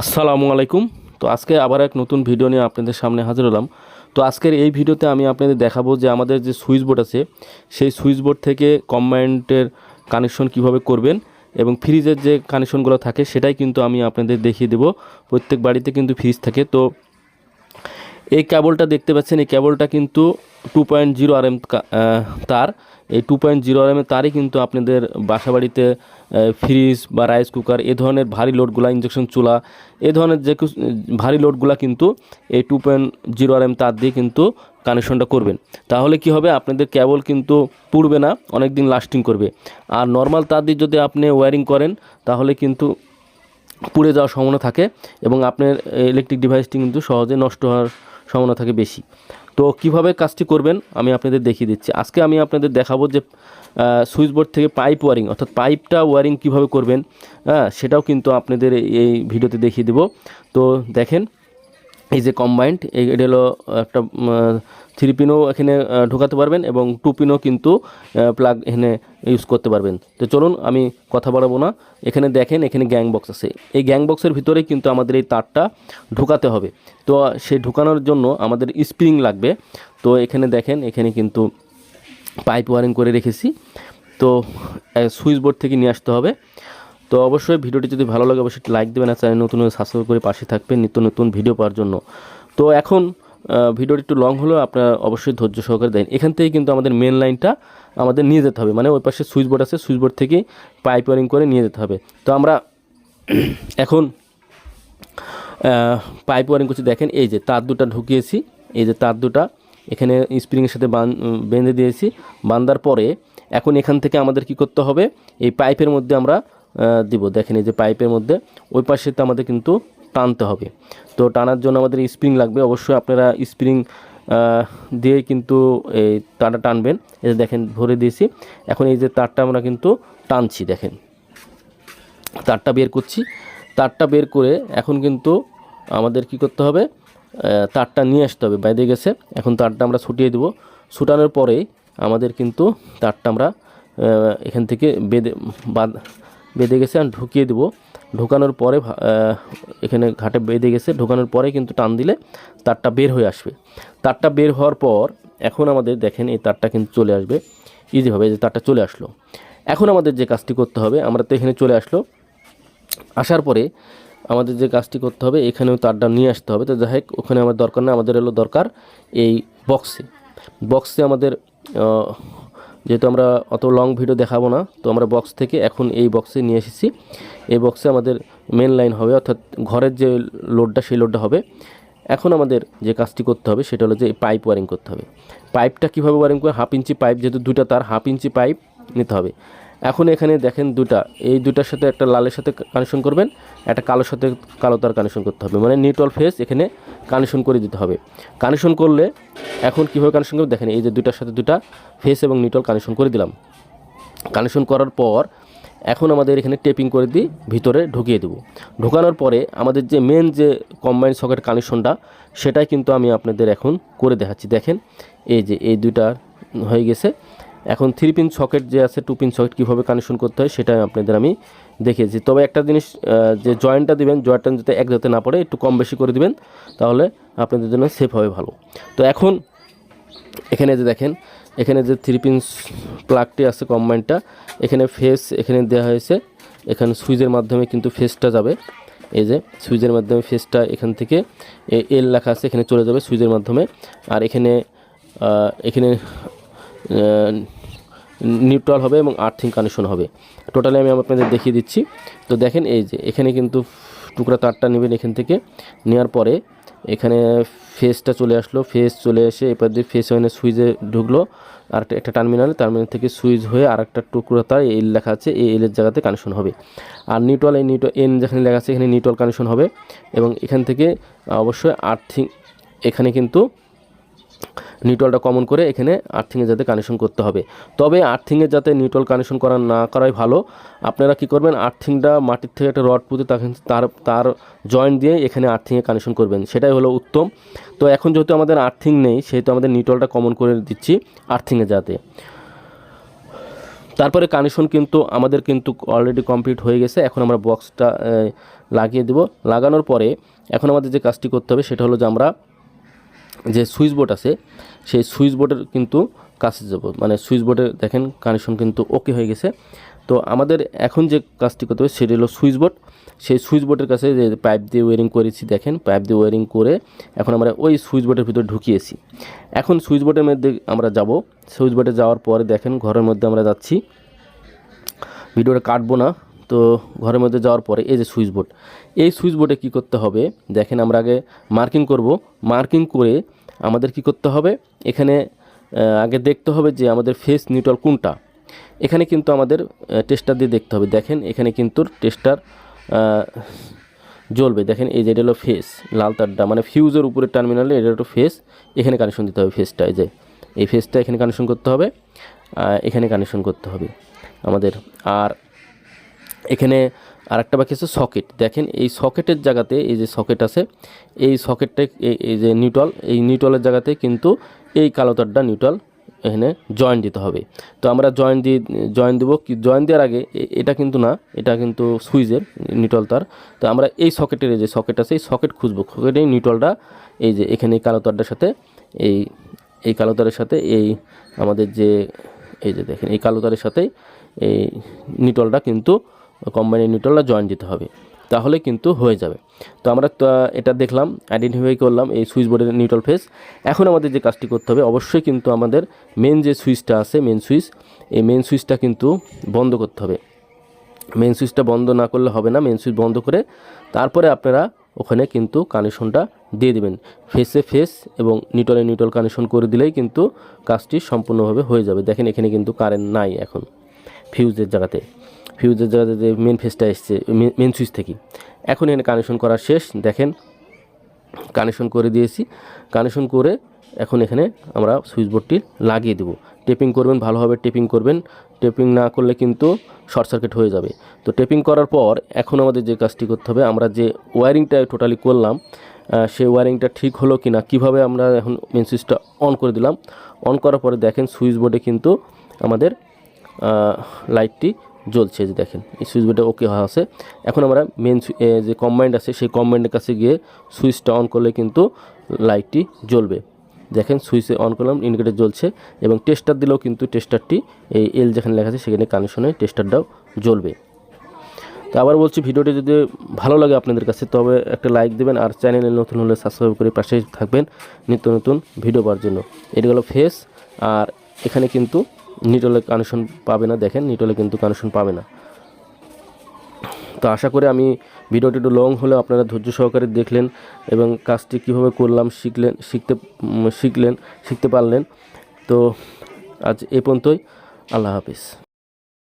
আসসালামু আলাইকুম। তো আজকে আবার এক নতুন ভিডিও নিয়ে আপনাদের সামনে হাজির হলাম। তো আজকের এই ভিডিওতে আমি আপনাদের দেখাবো যে আমাদের যে সুইচ বোর্ড আছে, সেই সুইচ বোর্ড থেকে কম্বাইন্ডের কানেকশন কীভাবে করবেন এবং ফ্রিজের যে কানেকশনগুলো থাকে, সেটাই কিন্তু আমি আপনাদের দেখিয়ে দেবো। প্রত্যেক বাড়িতে কিন্তু ফ্রিজ থাকে। তো এই কেবলটা দেখতে পাচ্ছেন, এই কেবলটা কিন্তু two point zero R M তার। এই two point zero R M তারই কিন্তু আপনাদের বাসাবাড়িতে ফ্রিজ বা রাইস কুকার এ ধরনের ভারী লোডগুলা ইঞ্জেকশন চুলা, এ ধরনের যে ভারী লোডগুলা কিন্তু এই two point zero R M তার দিয়ে কিন্তু কানেকশনটা করবেন। তাহলে কি হবে? আপনাদের কেবল কিন্তু পুড়বে না অনেক দিন লাস্টিং করবে। আর নর্মাল তার দিয়ে যদি আপনি ওয়্যারিং করেন, তাহলে কিন্তু পুড়ে যাওয়ার সম্ভাবনা থাকে এবং আপনার ইলেকট্রিক ডিভাইসটি কিন্তু সহজে নষ্ট হওয়ার সম্ভাবনা থাকে বেশি। তো কীভাবে কাজটি করবেন আমি আপনাদের দেখিয়ে দিচ্ছি। আজকে আমি আপনাদের দেখাবো যে সুইচবোর্ড থেকে পাইপ ওয়ারিং, অর্থাৎ পাইপটা ওয়ারিং কীভাবে করবেন হ্যাঁ সেটাও কিন্তু আপনাদের এই ভিডিওতে দেখিয়ে দেব। তো দেখেন, এই যে কম্বাইন্ড এটা হলো একটা থ্রি পিনও এখানে ঢোকাতে পারবেন এবং টু পিনও কিন্তু প্লাগ এখানে ইউজ করতে পারবেন। তো চলুন আমি কথা বাড়াবো না। এখানে দেখেন, এখানে গ্যাং বক্স আছে। এই গ্যাং বক্সের ভিতরে কিন্তু আমাদের এই তারটা ঢোকাতে হবে। তো সেই ঢোকানোর জন্য আমাদের স্প্রিং লাগবে। তো এখানে দেখেন, এখানে কিন্তু পাইপ ওয়ারিং করে রেখেছি। তো সুইচ বোর্ড থেকে নিয়ে আসতে হবে। তো অবশ্যই ভিডিওটি যদি ভালো লাগে, অবশ্যই লাইক দেবেন আর চ্যানেল নতুন সাবস্ক্রাইব করে পাশে থাকবেন। নিত্য নতুন ভিডিও পাওয়ার জন্য। তো এখন ভিডিওটি একটু লং হলেও আপনারা অবশ্যই ধৈর্য সহকারে দেন এখান থেকে কিন্তু আমাদের মেন লাইনটা আমাদের নিয়ে যেতে হবে। মানে ওই পাশে সুইচ বোর্ড আছে সুইচ বোর্ড থেকে পাইপ ওয়ারিং করে নিয়ে যেতে হবে। তো আমরা এখন পাইপ ওয়ারিং করছি। দেখেন এই যে তার দুটা ঢুকিয়েছি। এই যে তার দুটা, এখানে স্প্রিংয়ের সাথে বেঁধে দিয়েছি। বান্ধার পরে এখন এখান থেকে আমাদের কি করতে হবে? এই পাইপের মধ্যে আমরা দিব। দেখেন এই যে পাইপের মধ্যে, ওই পাশে তো আমাদের কিন্তু টানতে হবে। তো টানার জন্য আমাদের স্প্রিং লাগবে। অবশ্যই আপনারা স্প্রিং দিয়ে কিন্তু এই তারটা টানবেন। এই দেখেন, ভরে দিয়েছি। এখন এই যে তারটা আমরা কিন্তু টানছি, দেখেন। তারটা বের করছি। তারটা বের করে এখন কিন্তু আমাদের কি করতে হবে? তারটা নিয়ে আসতে হবে, বাইরে গেছে। এখন তারটা আমরা ছুটিয়ে দেবো। ছুটানোর পরে আমাদের কিন্তু তারটা আমরা এখান থেকে বেঁধে, বাঁধ, বেঁধে গেছে। আর ঢুকিয়ে দেবো। ঢোকানোর পরে এখানে ঘাটে বেঁধে গেছে, ঢোকানোর পরে কিন্তু টান দিলে তারটা বের হয়ে আসবে। তারটা বের হওয়ার পর এখন আমাদের দেখেন এই তারটা কিন্তু চলে আসবে। ইজিভাবে যে তারটা চলে আসলো। এখন আমাদের যে কাজটি করতে হবে, আমরা তো এখানে চলে আসলো। আসার পরে আমাদের যে কাজটি করতে হবে, এখানেও তারটা নিয়ে আসতে হবে। তো যাই হোক, ওখানে আমার দরকার না আমাদের হলো দরকার এই বক্সে বক্সে আমাদের যেহেতু আমরা অত লং ভিডিও দেখাবো না, তো আমরা বক্স থেকে এখন এই বক্সে নিয়ে এসেছি। এই বক্সে আমাদের মেন লাইন হবে, অর্থাৎ ঘরের যে লোডটা সেই লোডটা হবে। এখন আমাদের যে কাজটি করতে হবে, সেটা হলো যে পাইপ ওয়ারিং করতে হবে। পাইপটা কীভাবে ওয়ারিং করে হাফ ইঞ্চি পাইপ যেহেতু দুটা তার হাফ ইঞ্চি পাইপ নিতে হবে। এখন এখানে দেখেন দুটা। এই দুটার সাথে একটা লালের সাথে কানেকশন করবেন, একটা কালোর সাথে কালো তার কানেকশন করতে হবে। মানে নিউট্রাল ফেস এখানে কানেকশন করে দিতে হবে। কানেকশন করলে এখন কীভাবে কানেকশন করবে? দেখেন এই যে দুটার সাথে দুটা ফেস এবং নিউট্রাল কানেকশন করে দিলাম। কানেকশন করার পর এখন আমাদের এখানে টেপিং করে দিই ভিতরে ঢুকিয়ে দেবো। ঢোকানোর পরে আমাদের যে মেন যে কম্বাইন সকেট কানেকশনটা সেটাই কিন্তু আমি আপনাদের এখন করে দেখাচ্ছি। দেখেন এই যে এই দুইটা হয়ে গেছে। এখন থ্রি পিন সকেট যে আছে টু পিন সকেট কীভাবে কানেকশন করতে হয় সেটা আপনাদের আমি দেখিয়েছি। তবে একটা জিনিস যে জয়েন্টটা দিবেন জয়েন্টটা যাতে এক যাতে না পড়ে, একটু কম বেশি করে দিবেন, তাহলে আপনাদের জন্য সেফ হবে ভালো। তো এখন এখানে যে দেখেন, এখানে যে থ্রি পিন প্লাগটি আছে কম্বাইনটা এখানে ফেস এখানে দেওয়া হয়েছে, এখানে সুইচের মাধ্যমে কিন্তু ফেসটা যাবে। এই যে সুইচের মাধ্যমে ফেসটা এখান থেকে এল লেখা আছে, এখানে চলে যাবে সুইচের মাধ্যমে। আর এখানে এখানে নিউট্রাল হবে এবং আর্থিং কানেকশন হবে। টোটালি আমি আপনাদের দেখিয়ে দিচ্ছি। তো দেখেন এই যে, এখানে কিন্তু টুকরা তারটা নেবেন এখান থেকে। নেওয়ার পরে এখানে ফেসটা চলে আসলো। ফেস চলে এসে এবার দিয়ে ফেস ওখানে সুইচে ঢুকলো। আর একটা- টার্মিনাল টার্মিনাল থেকে সুইচ হয়ে আর একটা টুকরো তার এল লেখা আছে, এই এলের জায়গাতে কানেকশন হবে। আর নিউট্রাল এই নিউট্রাল এন যেখানে লেখা আছে, এখানে নিউট্রাল কানেকশন হবে। এবং এখান থেকে অবশ্যই আর্থিং এখানে কিন্তু নিউট্রালটা কমন করে এখানে আর্থিংয়ে যাতে কানেকশন করতে হবে। তবে আর্থিংয়ে যাতে নিউট্রাল কানেকশন করা না করাই ভালো। আপনারা কি করবেন? আর্থিংটা মাটির থেকে একটা রড পুঁতে তাকে তার তার জয়েন্ট দিয়ে এখানে আর্থিংয়ে কানেকশন করবেন। সেটাই হলো উত্তম। তো এখন যেহেতু আমাদের আর্থিং নেই, সেহেতু আমাদের নিউট্রালটা কমন করে দিচ্ছি আর্থিংয়ে যাতে। তারপরে কানেকশন কিন্তু আমাদের কিন্তু অলরেডি কমপ্লিট হয়ে গেছে। এখন আমরা বক্সটা লাগিয়ে দেব। লাগানোর পরে এখন আমাদের যে কাজটি করতে হবে সেটা হলো যে আমরা যে সুইচ বোর্ড আছে, সেই সুইচ বোর্ডের কিন্তু কাছে যাব। মানে সুইচ বোর্ডে দেখেন কানেকশন কিন্তু ওকে হয়ে গেছে। তো আমাদের এখন যে কাজটি করতে হবে সেটি হলো সুইচ বোর্ড। সেই সুইচ বোর্ডের কাছে যে পাইপ দিয়ে ওয়ারিং করেছি, দেখেন পাইপ দিয়ে ওয়ারিং করে এখন আমরা ওই সুইচ বোর্ডের ভিতরে ঢুকিয়েছি। এখন সুইচ বোর্ডের মধ্যে আমরা যাব। সুইচ বোর্ডে যাওয়ার পরে দেখেন ঘরের মধ্যে আমরা যাচ্ছি। ভিডিওটা কাটবো না। তো ঘরের মধ্যে যাওয়ার পরে এই যে সুইচ বোর্ড। এই সুইচ বোর্ডে কী করতে হবে? দেখেন আমরা আগে মার্কিং করব। মার্কিং করে আমাদের কি করতে হবে? এখানে আগে দেখতে হবে যে আমাদের ফেস নিউট্রাল কোনটা। এখানে কিন্তু আমাদের টেস্টার দিয়ে দেখতে হবে। দেখেন, এখানে কিন্তু টেস্টার জ্বলবে। দেখেন, এই যে এটা হলো ফেস লাল তারটা। মানে ফিউজের উপরে টার্মিনালে এটা হলো ফেস এখানে কানেকশন দিতে হবে ফেসটা এই যে। এই ফেসটা এখানে কানেকশন করতে হবে এখানে কানেকশন করতে হবে আমাদের। আর এখানে আরেকটা বাকি আছে সকেট। দেখেন এই সকেটের জায়গাতে এই যে সকেট আছে, এই সকেটটা এই- যে নিউট্রাল, এই নিউট্রালের জায়গাতে কিন্তু এই কালো তারটা নিউট্রাল এখানে জয়েন দিতে হবে। তো আমরা জয়েন দিয়ে, জয়েন দেবো কি, জয়েন দেওয়ার আগে এটা কিন্তু না, এটা কিন্তু সুইচের নিউট্রাল তার। তো আমরা এই সকেটের এই যে সকেট আছে, এই সকেট খুঁজবো। সকেটে নিউট্রালটা, এই যে এখানে এই কালো তারটার সাথে, এই এই কালো তারের সাথে, এই আমাদের যে, এই যে দেখেন, এই কালো তারের সাথে এই নিউট্রালটা কিন্তু কম্বাইনের নিউট্রালটা জয়েন দিতে হবে। তাহলে কিন্তু হয়ে যাবে। তো আমরা এটা দেখলাম আইডেন্টিফাই করলাম এই সুইচ বোর্ডের নিউট্রাল ফেস এখন আমাদের যে কাজটি করতে হবে, অবশ্যই কিন্তু আমাদের মেন যে সুইচটা আছে মেন সুইচ এই মেন সুইচটা কিন্তু বন্ধ করতে হবে। মেন সুইচটা বন্ধ না করলে হবে না মেন সুইচ বন্ধ করে তারপরে আপনারা ওখানে কিন্তু কানেকশনটা দিয়ে দেবেন। ফেসে ফেস এবং নিউট্রালে নিউট্রাল কানেকশন করে দিলেই কিন্তু কাজটি সম্পূর্ণভাবে হয়ে যাবে। দেখেন এখানে কিন্তু কারেন্ট নাই এখন ফিউজের জায়গাতে। ফিউজের জায়গাতে যে মেন ফেসটা এসছে মেন সুইচ থেকে। এখন এখানে কানেকশন করা শেষ। দেখেন কানেকশন করে দিয়েছি। কানেকশন করে এখন এখানে আমরা সুইচ বোর্ডটি লাগিয়ে দেবো। টেপিং করবেন, ভালোভাবে টেপিং করবেন। টেপিং না করলে কিন্তু শর্ট সার্কিট হয়ে যাবে। তো টেপিং করার পর এখন আমাদের যে কাজটি করতে হবে, আমরা যে ওয়ারিংটা টোটালি করলাম সেই ওয়ারিংটা ঠিক হলো কি না কীভাবে আমরা এখন মেন সুইচটা অন করে দিলাম। অন করার পরে দেখেন সুইচ বোর্ডে কিন্তু আমাদের লাইটটি জ্বলছে যে দেখেন, এই সুইচ বোর্ডে ওকে আছে। এখন আমরা মেন যে কম্বাইন্ড আছে, সেই কম্বাইন্ডের কাছে গিয়ে সুইচটা অন করলে কিন্তু লাইটটি জ্বলবে। দেখেন, সুইচে অন করলাম ইন্ডিকেটার জ্বলছে এবং টেস্টার দিলেও কিন্তু টেস্টারটি এই এল যেখানে লেখা আছে, সেখানে কানেকশনে টেস্টারটাও জ্বলবে। তো আবার বলছি, ভিডিওটি যদি ভালো লাগে আপনাদের কাছে, তবে একটা লাইক দেবেন আর চ্যানেলে নতুন হলে সাবস্ক্রাইব করে পাশে থাকবেন। নিত্য নতুন ভিডিও পাওয়ার জন্য। এটি হলো ফেস আর এখানে কিন্তু নিটলে কানেকশন পাবে না, দেখেন নিটলে কিন্তু কানেকশন পাবে না। তো আশা করে আমি ভিডিওটি একটু লং হলেও আপনারা ধৈর্য সহকারে দেখলেন এবং কাজটি কীভাবে করলাম, শিখলেন, শিখতে শিখলেন, শিখতে পারলেন। তো আজ এ পর্যন্তই, আল্লাহ হাফিজ।